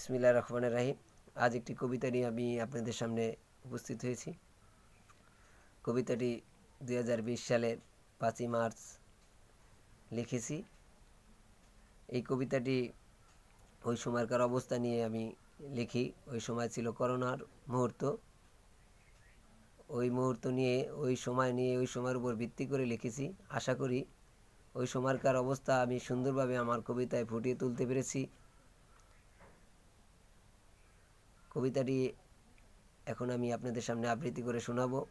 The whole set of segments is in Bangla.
বিসমিল্লাহ রহমান রাহিম। আজ একটি কবিতা নিয়ে আমি আপনাদের সামনে উপস্থিত হয়েছি। কবিতাটি দু হাজার বিশ সালের পাঁচই মার্চ লিখেছি। এই কবিতাটি ওই সময়কার অবস্থা নিয়ে আমি লিখি। ওই সময় ছিল করোনার মুহূর্ত। ওই মুহূর্ত নিয়ে, ওই সময় নিয়ে, ওই সময়ের উপর ভিত্তি করে লিখেছি। আশা করি ওই সময়কার অবস্থা আমি সুন্দরভাবে আমার কবিতায় ফুটিয়ে তুলতে পেরেছি। কবিতাটি এখন আমি আপনাদের সামনে আবৃত্তি করে শোনাবো।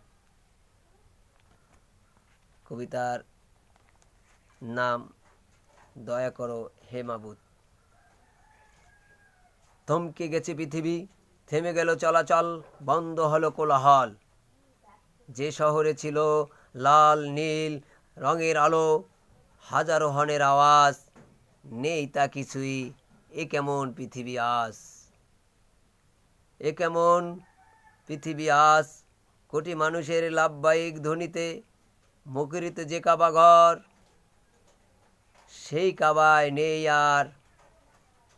কবিতার নাম, দয়া করো হে মাবুদ। থমকে গেছে পৃথিবী, থেমে গেল চলাচল, বন্ধ হলো কোলাহল। যে শহরে ছিল লাল, নীল, রঙের আলো, হাজারো হনের আওয়াজ, নেই তা কিছুই, এ কেমন পৃথিবী আস এ কেমন? পৃথিবী আস, কোটি মানুষের লাভবাহিক ধ্বনিতে মুখরিত যে কাবা ঘর, সেই কাবায় নেই আর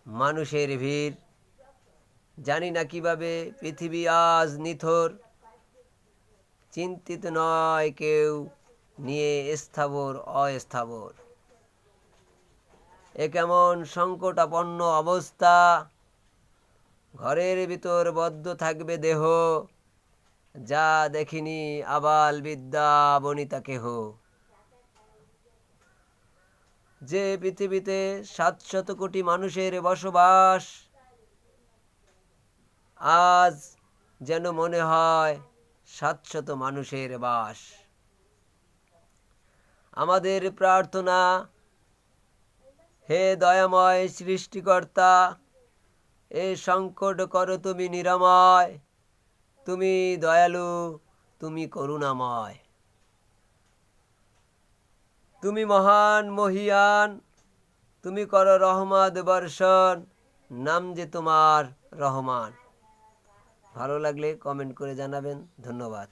মানুষের ভিড়। জানি না কীভাবে পৃথিবী আজ নিথর, চিন্তিত নয় কেউ নিয়ে স্থাবর, অস্থাবর। এ কেমন সংকটাপন্ন অবস্থা ঘরের ভিতর বদ্ধ থাকবে দেহ। যা দেখিনি আবাল বিদ্যা বনিতা কেহ। যে পৃথিবীতে সাতশত কোটি মানুষের বসবাস, আজ যেন মনে হয় সাতশত মানুষের বাস। আমাদের প্রার্থনা, হে দয়াময় সৃষ্টিকর্তা এ সংকট করো তুমি নিরাময়, তুমি দয়ালু, তুমি করুণাময়। তুমি মহান মহিয়ান, তুমি করো রহমাদ বর্ষণ, নাম যে তোমার রহমান। ভালো লাগলে কমেন্ট করে জানাবেন, ধন্যবাদ।